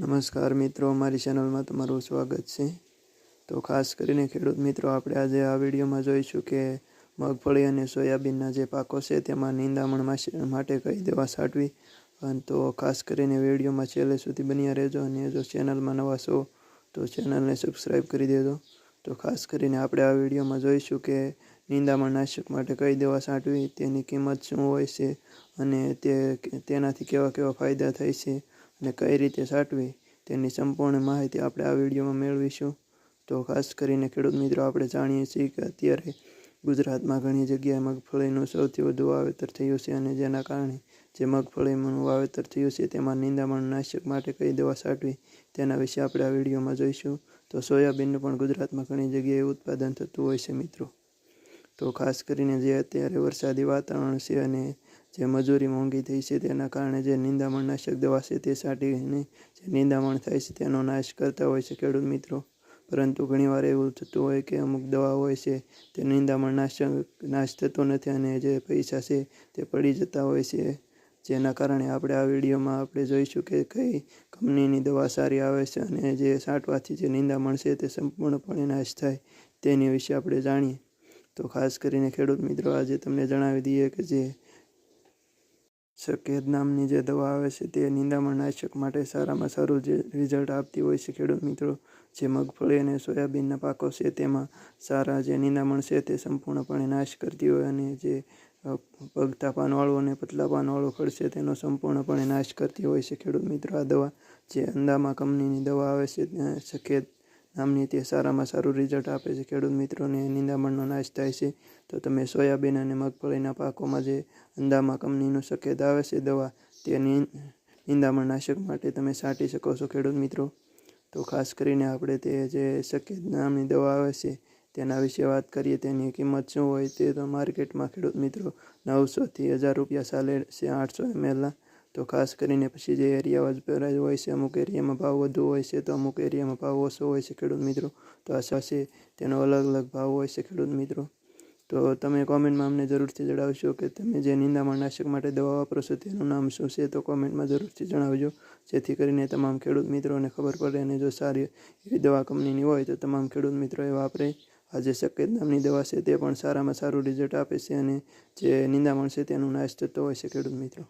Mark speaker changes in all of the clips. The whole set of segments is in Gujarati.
Speaker 1: નમસ્કાર મિત્રો, અમારી ચેનલમાં તમારું સ્વાગત છે. તો ખાસ કરીને ખેડૂત મિત્રો, આપણે આજે આ વિડીયોમાં જોઈશું કે મગફળી અને સોયાબીનના જે પાકો છે, તેમાં નિંદામણ માટે કઈ દવા છાંટવી અને તો ખાસ કરીને વિડીયોમાં છેલ્લે સુધી બન્યા રહેજો અને જો ચેનલમાં નવા છો, તો ચેનલને સબસ્ક્રાઈબ કરી દેજો. તો ખાસ કરીને આપણે આ વિડીયોમાં જોઈશું કે નિંદામણ નાશક માટે કઈ દવા છાંટવી તેની કિંમત શું હોય છે અને તે, તેનાથી કેવા કેવા ફાયદા થાય છે. અને કઈ રીતે છાંટવી તેની સંપૂર્ણ માહિતી આપણે આ વિડીયોમાં મેળવીશું. તો ખાસ કરીને ખેડૂત મિત્રો, આપણે જાણીએ છીએ કે અત્યારે ગુજરાતમાં ઘણી જગ્યાએ મગફળીનું સૌથી વધુ વાવેતર થયું છે અને જેના કારણે જે મગફળીનું વાવેતર થયું છે તેમાં નિંદામણ નાશક માટે કઈ દવા છાંટવી તેના વિશે આપણે આ વિડીયોમાં જોઈશું. તો સોયાબીનનું પણ ગુજરાતમાં ઘણી જગ્યાએ ઉત્પાદન થતું હોય છે મિત્રો. તો ખાસ કરીને જે અત્યારે વરસાદી વાતાવરણ છે અને જે મજૂરી મોંઘી થઈ છે તેના કારણે જે નિંદામણનાશક દવા છે તે છાંટીને જે નિંદામણ થાય છે તેનો નાશ કરતા હોય છે ખેડૂત મિત્રો. પરંતુ ઘણીવાર એવું થતું હોય કે અમુક દવા હોય છે તે નિંદામણ નાશક, નાશ થતો નથી અને જે પૈસા છે તે પડી જતા હોય છે. જેના કારણે આપણે આ વિડીયોમાં આપણે જોઈશું કે કઈ કંપનીની દવા સારી આવે છે અને જે છાંટવાથી જે નિંદામણ છે તે સંપૂર્ણપણે નાશ થાય તેની વિશે આપણે જાણીએ. તો ખાસ કરીને ખેડૂત મિત્રો, આજે તમને જણાવી દઈએ કે જે સકેદ નામની જે દવા આવે છે તે નિંદામણ નાશક માટે સારામાં સારું જે રિઝલ્ટ આપતી હોય છે ખેડૂત મિત્રો. જે મગફળી અને સોયાબીનના પાકો છે તેમાં સારા જે નિંદામણ છે તે સંપૂર્ણપણે નાશ કરતી હોય અને જે પગતા પાનવાળું અને પતલા પાનવાળું ફળ છે તેનો સંપૂર્ણપણે નાશ કરતી હોય છે ખેડૂત મિત્રો. આ દવા જે અંદામા કંપનીની દવા આવે છે તે સફેદ નામની તે સારામાં સારું રિઝલ્ટ આપે છે. ખેડૂત મિત્રોને નિંદામણનો નાશ થાય છે. તો તમે સોયાબીન અને મગફળીના પાકોમાં જે અંદામા કંપનીનું સફેદ આવે છે દવા, તે નિંદામણ નાશક માટે તમે છાંટી શકો છો, ખેડૂત મિત્રો. તો ખાસ કરીને આપણે તે જે સફેદ નામની દવા આવે છે, તેના વિશે વાત કરીએ, તેની કિંમત શું હોય તે તો માર્કેટમાં ખેડૂત મિત્રો નવસોથી હજાર રૂપિયા ચાલે છે, આઠસો એમએલના. તો ખાસ કરીને પછી જે એરિયા વપરાય હોય છે, અમુક એરિયામાં ભાવ વધુ હોય છે, તો અમુક એરિયામાં ભાવ ઓછો હોય છે ખેડૂત મિત્રો. તો આ છે તેનો અલગ અલગ ભાવ હોય છે ખેડૂત મિત્રો. તો તમે કોમેન્ટમાં અમને જરૂરથી જણાવશો કે તમે જે નિંદામણ નાશક માટે દવા વાપરો છો તેનું નામ શું છે, તો કોમેન્ટમાં જરૂરથી જણાવજો. જેથી કરીને તમામ ખેડૂત મિત્રોને ખબર પડે અને જો સારી એવી દવા કંપનીની હોય તો તમામ ખેડૂત મિત્રો એ વાપરે. આ જે સફેદ નામની દવા છે તે પણ સારામાં સારું રિઝલ્ટ આપે છે અને જે નિંદામણ છે તેનું નાશ થતો હોય છે ખેડૂત મિત્રો.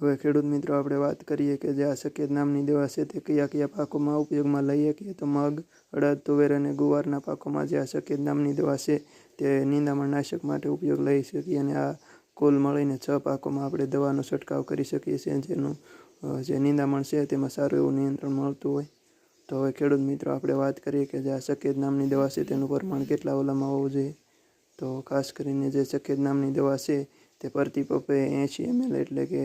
Speaker 1: હવે ખેડૂત મિત્રો, આપણે વાત કરીએ કે જે આ સફેદ નામની દવા છે તે કયા કયા પાકોમાં ઉપયોગમાં લઈ શકીએ? તો મગ, અડદ, તુવેર અને ગુવારના પાકોમાં જે આ સફેદ નામની દવા છે તે નિંદામણ નાશક માટે ઉપયોગ લઈ શકીએ અને આ કુલ મળીને છ પાકોમાં આપણે દવાનો છંટકાવ કરી શકીએ છીએ જેનું જે નિંદામણ છે તેમાં સારું એવું નિયંત્રણ મળતું હોય. તો હવે ખેડૂત મિત્રો, આપણે વાત કરીએ કે જે આ સફેદ નામની દવા છે તેનું પ્રમાણ કેટલા ઓલામાં હોવું જોઈએ? તો ખાસ કરીને જે સફેદ નામની દવા છે તે પ્રતિ પપ્પે એંશી એમએલ એટલે કે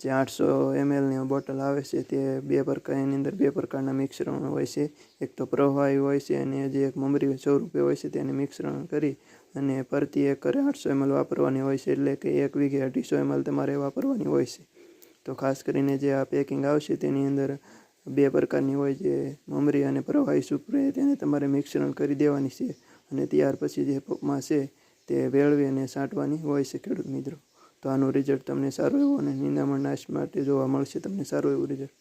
Speaker 1: જે આઠસો એમએલની બોટલ આવે છે તે બે પ્રકાર, એની અંદર બે પ્રકારના મિશ્રણ હોય છે. એક તો પ્રવાહી હોય છે અને જે એક મમરી સ્વરૂપે હોય છે તેને મિશ્રણ કરી અને પરતી એક કરે આઠસો એમએલ વાપરવાની હોય છે એટલે કે એક વીઘે અઢીસો એમએલ તમારે વાપરવાની હોય છે. તો ખાસ કરીને જે આ પેકિંગ આવશે તેની અંદર બે પ્રકારની હોય જે મમરી અને પ્રવાહી સુપ્રે તેને તમારે મિશ્રણ કરી દેવાની છે અને ત્યાર પછી જે પંપમાં છે તે વેળવી અને છાંટવાની હોય છે ખેડૂત મિત્રો. તો આનું રિઝલ્ટ તમને સારું એવું અને નિંદામણ નાશ માટે જોવા મળશે તમને સારું એવું રિઝલ્ટ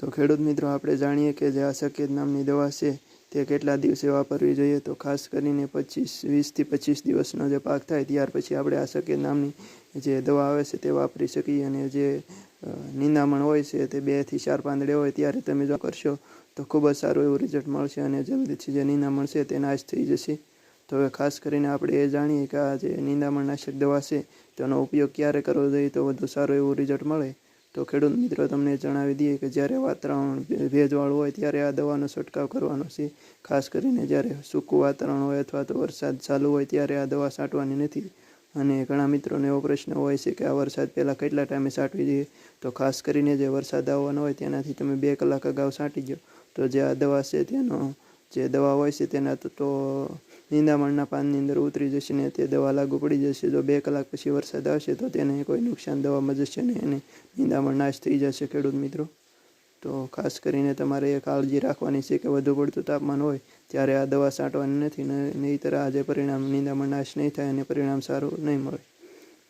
Speaker 1: તો ખેડૂત મિત્રો, આપણે જાણીએ કે જે આ સફેદ નામની દવા છે, તે કેટલા દિવસે વાપરવી જોઈએ? તો ખાસ કરીને પચીસ વીસથી પચીસ દિવસનો જે પાક થાય, ત્યાર પછી આપણે આ સફેદ નામની જે દવા આવે છે, તે વાપરી શકીએ અને જે નિંદામણ હોય છે, તે બેથી ચાર પાંદડે હોય, ત્યારે તમે જો કરશો, તો ખૂબ જ સારું એવું રિઝલ્ટ મળશે અને જલ્દીથી જે નિંદામણ છે, તે નાશ થઈ જશે. તો હવે ખાસ કરીને આપણે એ જાણીએ કે આ જે નિંદામણનાશક દવા છે, તેનો ઉપયોગ ક્યારે કરવો જોઈએ તો વધુ સારું એવું રિઝલ્ટ મળે? તો ખેડૂત મિત્રો, તમને જણાવી દઈએ કે જ્યારે વાતાવરણ ભેજવાળું હોય ત્યારે આ દવાનો છંટકાવ કરવાનો છે. ખાસ કરીને જ્યારે સૂકું વાતાવરણ હોય અથવા તો વરસાદ ચાલુ હોય ત્યારે આ દવા છાંટવાની નથી. અને ઘણા મિત્રોને એવો પ્રશ્ન હોય છે કે આ વરસાદ પહેલાં કેટલા ટાઈમે છાંટવી જોઈએ? તો ખાસ કરીને જે વરસાદ આવવાનો હોય તેનાથી તમે બે કલાક અગાઉ છાંટી દો તો જે આ દવા છે તેનો, જે દવા હોય છે તેના તો નિંદામણના પાનની અંદર ઉતરી જશે ને તે દવા લાગુ પડી જશે. જો બે કલાક પછી વરસાદ આવશે તો તેને કોઈ નુકસાન દવામાં જશે ને એને નિંદામણ નાશ થઈ જશે ખેડૂત મિત્રો. તો ખાસ કરીને તમારે એ કાળજી રાખવાની છે કે વધુ પડતું તાપમાન હોય ત્યારે આ દવા છાંટવાની નથી નહીંતર આ જે પરિણામ નિંદામણ નાશ નહીં થાય અને પરિણામ સારું નહીં મળે.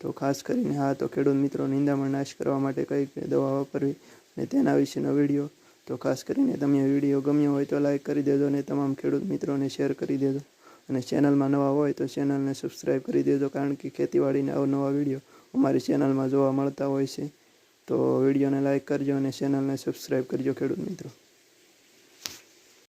Speaker 1: તો ખાસ કરીને હા, તો ખેડૂત મિત્રો, નિંદામણ નાશ કરવા માટે કઈ દવા વાપરવી અને તેના વિશેનો વીડિયો. તો ખાસ કરીને તમને વીડિયો ગમ્યો હોય તો લાઈક કરી દેજો અને તમામ ખેડૂત મિત્રોને શેર કરી દેજો. અને ચેનલમાં નવા હોય તો ચેનલને સબસ્ક્રાઈબ કરી દેજો, કારણ કે ખેતીવાડીના અવનવા વીડિયો અમારી ચેનલમાં જોવા મળતા હોય છે. તો વિડીયોને લાઇક કરજો અને ચેનલને સબસ્ક્રાઈબ કરજો ખેડૂત મિત્રો.